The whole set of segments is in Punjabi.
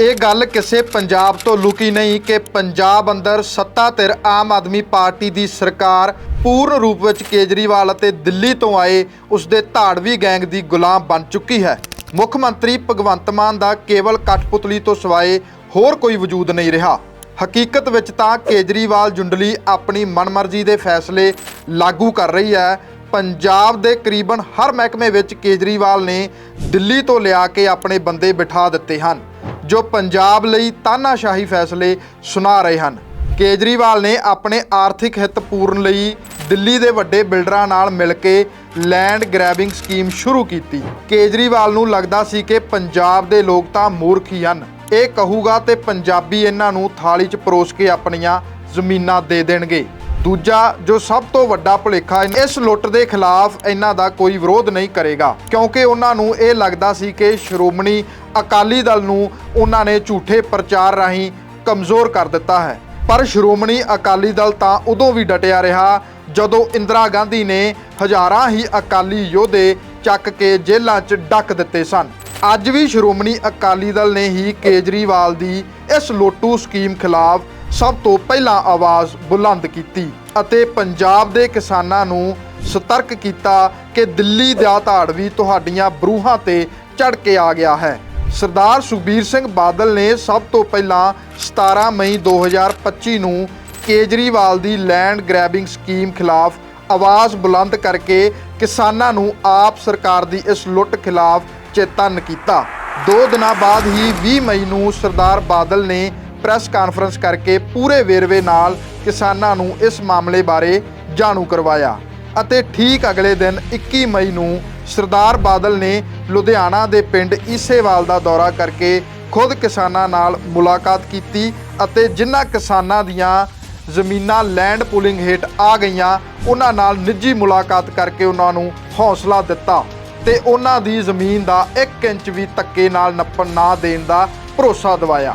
ਇਹ ਗੱਲ ਕਿਸੇ ਪੰਜਾਬ ਤੋਂ ਲੁਕੀ ਨਹੀਂ ਕਿ ਪੰਜਾਬ ਅੰਦਰ ਸੱਤਾ ਧਿਰ ਆਮ ਆਦਮੀ ਪਾਰਟੀ ਦੀ ਸਰਕਾਰ ਪੂਰਨ ਰੂਪ ਵਿੱਚ ਕੇਜਰੀਵਾਲ ਅਤੇ ਦਿੱਲੀ ਤੋਂ ਆਏ ਉਸ ਦੇ ਧਾੜਵੀ ਗੈਂਗ ਦੀ ਗੁਲਾਮ ਬਣ ਚੁੱਕੀ ਹੈ। ਮੁੱਖ ਮੰਤਰੀ ਭਗਵੰਤ ਮਾਨ ਦਾ ਕੇਵਲ ਕਠਪੁਤਲੀ ਤੋਂ ਸਿਵਾਏ ਹੋਰ ਕੋਈ ਵਜੂਦ ਨਹੀਂ ਰਿਹਾ। ਹਕੀਕਤ ਵਿੱਚ ਤਾਂ ਕੇਜਰੀਵਾਲ ਜੁੰਡਲੀ ਆਪਣੀ ਮਨਮਰਜ਼ੀ ਦੇ ਫੈਸਲੇ ਲਾਗੂ ਕਰ ਰਹੀ ਹੈ। ਪੰਜਾਬ ਦੇ ਕਰੀਬਨ ਹਰ ਮਹਿਕਮੇ ਵਿੱਚ ਕੇਜਰੀਵਾਲ ਨੇ ਦਿੱਲੀ ਤੋਂ ਲਿਆ ਕੇ ਆਪਣੇ ਬੰਦੇ ਬਿਠਾ ਦਿੱਤੇ ਹਨ। ਜੋ ਪੰਜਾਬ ਲਈ ਤਾਨਾਸ਼ਾਹੀ ਫੈਸਲੇ ਸੁਣਾ ਰਹੇ ਹਨ। ਕੇਜਰੀਵਾਲ ਨੇ ਆਪਣੇ ਆਰਥਿਕ ਹਿੱਤ ਪੂਰਨ ਲਈ ਦਿੱਲੀ ਦੇ ਵੱਡੇ ਬਿਲਡਰਾਂ ਨਾਲ ਮਿਲ ਕੇ ਲੈਂਡ ਗ੍ਰੈਬਿੰਗ ਸਕੀਮ ਸ਼ੁਰੂ ਕੀਤੀ। ਕੇਜਰੀਵਾਲ ਨੂੰ ਲੱਗਦਾ ਸੀ ਕਿ ਪੰਜਾਬ ਦੇ ਲੋਕ ਤਾਂ ਮੂਰਖ ਹੀ ਹਨ। ਇਹ ਕਹੂਗਾ ਤੇ ਪੰਜਾਬੀ ਇਹਨਾਂ ਨੂੰ ਥਾਲੀ 'ਚ ਪਰੋਸ ਕੇ ਆਪਣੀਆਂ ਜ਼ਮੀਨਾਂ ਦੇ ਦੇਣਗੇ। ਦੂਜਾ ਜੋ ਸਭ ਤੋਂ ਵੱਡਾ ਭੁਲੇਖਾ ਇਸ ਲੁੱਟ ਦੇ ਖਿਲਾਫ ਇਹਨਾਂ ਦਾ ਕੋਈ ਵਿਰੋਧ ਨਹੀਂ ਕਰੇਗਾ। ਕਿਉਂਕਿ ਉਹਨਾਂ ਨੂੰ ਇਹ ਲੱਗਦਾ ਸੀ ਕਿ ਸ਼੍ਰੋਮਣੀ ਅਕਾਲੀ ਦਲ ਨੂੰ ਉਹਨਾਂ ਨੇ ਝੂਠੇ ਪ੍ਰਚਾਰ ਰਾਹੀਂ ਕਮਜ਼ੋਰ ਕਰ ਦਿੱਤਾ ਹੈ। ਪਰ ਸ਼੍ਰੋਮਣੀ ਅਕਾਲੀ ਦਲ ਤਾਂ ਉਦੋਂ ਵੀ ਡਟਿਆ ਰਿਹਾ ਜਦੋਂ ਇੰਦਰਾ ਗਾਂਧੀ ਨੇ ਹਜ਼ਾਰਾਂ ਹੀ ਅਕਾਲੀ ਯੋਧੇ ਚੱਕ ਕੇ ਜੇਲ੍ਹਾਂ 'ਚ ਡੱਕ ਦਿੱਤੇ ਸਨ। ਅੱਜ ਵੀ ਸ਼੍ਰੋਮਣੀ ਅਕਾਲੀ ਦਲ ਨੇ ਹੀ ਕੇਜਰੀਵਾਲ ਦੀ ਇਸ ਲੋਟੂ ਸਕੀਮ ਖਿਲਾਫ ਸਭ ਤੋਂ ਪਹਿਲਾਂ ਆਵਾਜ਼ ਬੁਲੰਦ ਕੀਤੀ ਅਤੇ ਪੰਜਾਬ ਦੇ ਕਿਸਾਨਾਂ ਨੂੰ ਸਤਰਕ ਕੀਤਾ ਕਿ ਦਿੱਲੀ ਦਾ ਧਾੜ ਵੀ ਤੁਹਾਡੀਆਂ ਬਰੂਹਾਂ ਤੇ ਚੜ ਕੇ ਆ ਗਿਆ ਹੈ। ਸਰਦਾਰ ਸੁਖਬੀਰ ਸਿੰਘ ਬਾਦਲ ਨੇ ਸਭ ਤੋਂ ਪਹਿਲਾਂ 17 ਮਈ 2025 ਨੂੰ ਕੇਜਰੀਵਾਲ ਦੀ ਲੈਂਡ ਗ੍ਰੈਬਿੰਗ ਸਕੀਮ ਖਿਲਾਫ ਆਵਾਜ਼ ਬੁਲੰਦ ਕਰਕੇ ਕਿਸਾਨਾਂ ਨੂੰ ਆਪ ਸਰਕਾਰ ਦੀ ਇਸ ਲੁੱਟ ਖਿਲਾਫ ਚੇਤਨ ਕੀਤਾ। ਦੋ ਦਿਨਾਂ ਬਾਅਦ ਹੀ 20 ਮਈ ਨੂੰ ਸਰਦਾਰ ਬਾਦਲ ਨੇ ਪ੍ਰੈਸ ਕਾਨਫਰੰਸ ਕਰਕੇ ਪੂਰੇ ਵੇਰਵੇ ਨਾਲ ਕਿਸਾਨਾਂ ਨੂੰ ਇਸ ਮਾਮਲੇ ਬਾਰੇ ਜਾਣੂ ਕਰਵਾਇਆ ਅਤੇ ਠੀਕ ਅਗਲੇ ਦਿਨ 21 ਮਈ ਨੂੰ ਸਰਦਾਰ ਬਾਦਲ ਨੇ ਲੁਧਿਆਣਾ ਦੇ ਪਿੰਡ ਈਸੇਵਾਲ ਦਾ ਦੌਰਾ ਕਰਕੇ ਖੁਦ ਕਿਸਾਨਾਂ ਨਾਲ ਮੁਲਾਕਾਤ ਕੀਤੀ ਅਤੇ ਜਿਨ੍ਹਾਂ ਕਿਸਾਨਾਂ ਦੀਆਂ ਜ਼ਮੀਨਾਂ ਲੈਂਡ ਪੂਲਿੰਗ ਹੇਠ ਆ ਗਈਆਂ, ਉਹਨਾਂ ਨਾਲ ਨਿੱਜੀ ਮੁਲਾਕਾਤ ਕਰਕੇ ਉਹਨਾਂ ਨੂੰ ਹੌਸਲਾ ਦਿੱਤਾ ਤੇ ਉਹਨਾਂ ਦੀ ਜ਼ਮੀਨ ਦਾ 1 ਇੰਚ ਵੀ ਧੱਕੇ ਨਾਲ ਨੱਪਣ ਨਾ ਦੇਣ ਦਾ ਭਰੋਸਾ ਦਿਵਾਇਆ।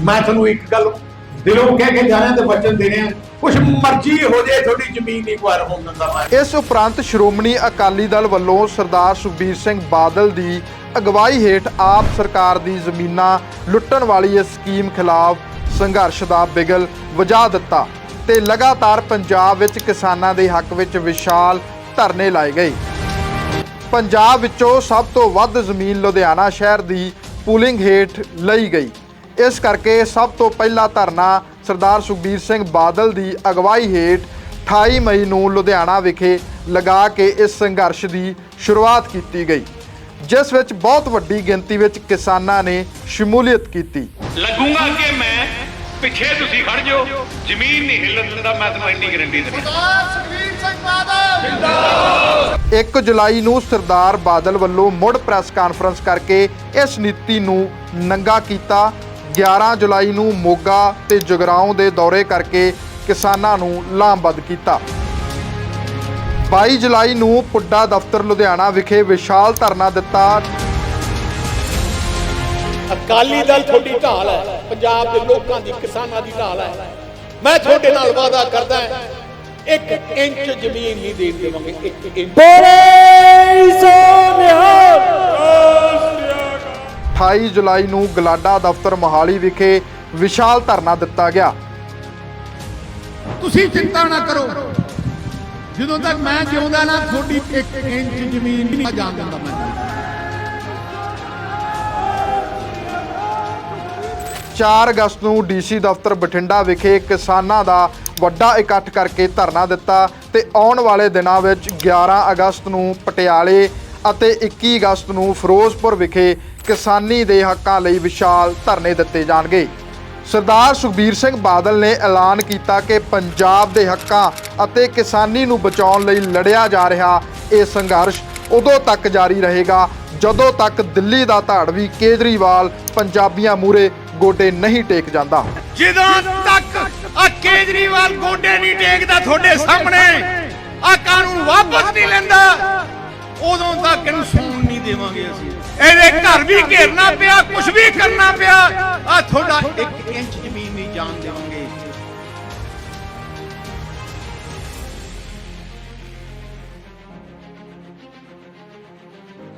ਮੈਂ ਤੁਹਾਨੂੰ ਇੱਕ ਗੱਲ ਦਿਲੋਂ ਕਹਿ ਕੇ ਜਾਣਾ ਤੇ ਵਚਨ ਦੇਣੇ ਆ। ਕੁਛ ਮਰਜ਼ੀ ਹੋ ਜੇ ਤੁਹਾਡੀ ਜ਼ਮੀਨ ਨਹੀਂ ਵਾਰ ਹੋਣ ਦਿੰਦਾ ਮੈਂ। ਇਸ ਉਪਰੰਤ ਸ਼੍ਰੋਮਣੀ ਅਕਾਲੀ ਦਲ ਵੱਲੋਂ ਸਰਦਾਰ ਸੁਖਬੀਰ ਸਿੰਘ ਬਾਦਲ ਦੀ ਅਗਵਾਈ ਹੇਠ ਆਪ ਸਰਕਾਰ ਦੀ ਜ਼ਮੀਨਾਂ ਲੁੱਟਣ ਵਾਲੀ ਇਸ ਸਕੀਮ ਖਿਲਾਫ ਸੰਘਰਸ਼ ਦਾ ਬਿਗਲ ਵਜਾ ਦਿੱਤਾ ਤੇ ਲਗਾਤਾਰ ਪੰਜਾਬ ਵਿੱਚ ਕਿਸਾਨਾਂ ਦੇ ਹੱਕ ਵਿੱਚ ਵਿਸ਼ਾਲ ਧਰਨੇ ਲਾਏ ਗਏ। ਪੰਜਾਬ ਵਿੱਚੋਂ ਸਭ ਤੋਂ ਵੱਧ ਜ਼ਮੀਨ ਲੁਧਿਆਣਾ ਸ਼ਹਿਰ ਦੀ ਪੂਲਿੰਗ ਹੇਠ ਲਈ ਗਈ। ਇਸ ਕਰਕੇ ਸਭ ਤੋਂ ਪਹਿਲਾ ਧਰਨਾ ਸਰਦਾਰ ਸੁਖਬੀਰ ਸਿੰਘ ਬਾਦਲ ਦੀ ਅਗਵਾਈ ਹੇਠ 28 ਮਈ ਨੂੰ ਲੁਧਿਆਣਾ ਵਿਖੇ ਲਗਾ ਕੇ ਇਸ ਸੰਘਰਸ਼ ਦੀ ਸ਼ੁਰੂਆਤ ਕੀਤੀ ਗਈ ਜਿਸ ਵਿੱਚ ਬਹੁਤ ਵੱਡੀ ਗਿਣਤੀ ਵਿੱਚ ਕਿਸਾਨਾਂ ਨੇ ਸ਼ਮੂਲੀਅਤ ਕੀਤੀ। ਲੱਗੂਗਾ ਕਿ ਮੈਂ ਪਿੱਛੇ ਤੁਸੀਂ ਖੜ ਜਾਓ ਜ਼ਮੀਨ ਨਹੀਂ ਹਿੱਲਣ ਦਿੰਦਾ ਮੈਂ ਤੁਹਾਨੂੰ ਇੰਨੀ ਗਰੰਟੀ ਦਿੰਦਾ। ਸੁਖਬੀਰ ਸਿੰਘ ਬਾਦਲ! 1 ਜੁਲਾਈ ਨੂੰ ਸਰਦਾਰ ਬਾਦਲ ਵੱਲੋਂ ਮੁੜ ਪ੍ਰੈਸ ਕਾਨਫਰੰਸ ਕਰਕੇ ਇਸ ਨੀਤੀ ਨੂੰ ਨੰਗਾ ਕੀਤਾ। 11 ਜੁਲਾਈ ਨੂੰ ਮੋਗਾ ਤੇ ਜਗਰਾਉਂ ਦੇ ਦੌਰੇ ਕਰਕੇ ਕਿਸਾਨਾਂ ਨੂੰ ਲਾਮਬੱਧ ਕੀਤਾ। 22 ਜੁਲਾਈ ਨੂੰ ਪੁੱਡਾ ਦਫ਼ਤਰ ਲੁਧਿਆਣਾ ਵਿਖੇ ਵਿਸ਼ਾਲ ਧਰਨਾ ਦਿੱਤਾ। ਅਕਾਲੀ ਦਲ ਤੁਹਾਡੀ ਢਾਲ ਹੈ। ਪੰਜਾਬ ਦੇ ਲੋਕਾਂ ਦੀ ਕਿਸਾਨਾਂ ਦੀ ਢਾਲ ਹੈ। ਮੈਂ ਤੁਹਾਡੇ ਨਾਲ ਵਾਅਦਾ ਕਰਦਾ ਹਾਂ ਇੱਕ ਇੰਚ ਜ਼ਮੀਨ ਨਹੀਂ ਦੇਣ ਦੇਵਾਂਗੇ ਇੱਕ ਇੰਚ। 28 ਜੁਲਾਈ ਨੂੰ ਗਲਾਡਾ ਦਫ਼ਤਰ ਮੋਹਾਲੀ ਵਿਖੇ ਵਿਸ਼ਾਲ ਧਰਨਾ ਦਿੱਤਾ ਗਿਆ। ਤੁਸੀਂ ਚਿੰਤਾ ਨਾ ਕਰੋ। ਜਦੋਂ ਤੱਕ ਮੈਂ ਜਿਉਂਦਾ ਨਾ ਤੁਹਾਡੀ ਇੱਕ ਇੰਚ ਜ਼ਮੀਨ ਨਹੀਂ ਜਾਣ ਦਿੰਦਾ ਮੈਂ। 4 ਅਗਸਤ ਨੂੰ ਡੀਸੀ ਦਫ਼ਤਰ ਬਠਿੰਡਾ ਵਿਖੇ ਕਿਸਾਨਾਂ ਦਾ ਵੱਡਾ ਇਕੱਠ ਕਰਕੇ ਧਰਨਾ ਦਿੱਤਾ ਤੇ ਆਉਣ ਵਾਲੇ ਦਿਨਾਂ ਵਿੱਚ 11 ਅਗਸਤ ਨੂੰ ਪਟਿਆਲੇ ਅਤੇ 21 ਅਗਸਤ ਨੂੰ ਫਿਰੋਜ਼ਪੁਰ ਵਿਖੇ ਕਿਸਾਨੀ ਦੇ ਹੱਕਾਂ ਲਈ ਵਿਸ਼ਾਲ ਧਰਨੇ ਦਿੱਤੇ ਜਾਣਗੇ। ਸਰਦਾਰ ਸੁਖਬੀਰ ਸਿੰਘ ਬਾਦਲ ਨੇ ਐਲਾਨ ਕੀਤਾ ਕਿ ਪੰਜਾਬ ਦੇ ਹੱਕਾਂ ਅਤੇ ਕਿਸਾਨੀ ਨੂੰ ਬਚਾਉਣ ਲਈ ਲੜਿਆ ਜਾ ਰਿਹਾ ਇਹ ਸੰਘਰਸ਼ ਉਦੋਂ ਤੱਕ ਜਾਰੀ ਰਹੇਗਾ ਜਦੋਂ ਤੱਕ ਦਿੱਲੀ ਦਾ ਧਾੜਵੀ ਕੇਜਰੀਵਾਲ ਪੰਜਾਬੀਆਂ ਮੂਰੇ ਗੋਡੇ ਨਹੀਂ ਟੇਕ ਜਾਂਦਾ। ਜਦੋਂ ਤੱਕ ਆ ਕੇਜਰੀਵਾਲ ਗੋਡੇ ਨਹੀਂ ਟੇਕਦਾ ਤੁਹਾਡੇ ਸਾਹਮਣੇ, ਆ ਕਾਨੂੰਨ ਵਾਪਸ ਨਹੀਂ ਲੈਂਦਾ, ਉਦੋਂ ਤੱਕ ਇਹਨੂੰ ਦੇਵਾਂਗੇ ਅਸੀਂ। ਇਹਦੇ ਘਰ ਵੀ ਘੇਰਨਾ ਪਿਆ ਕੁਝ ਵੀ ਕਰਨਾ ਪਿਆ। ਆ ਤੁਹਾਡਾ ਇੱਕ ਇੰਚ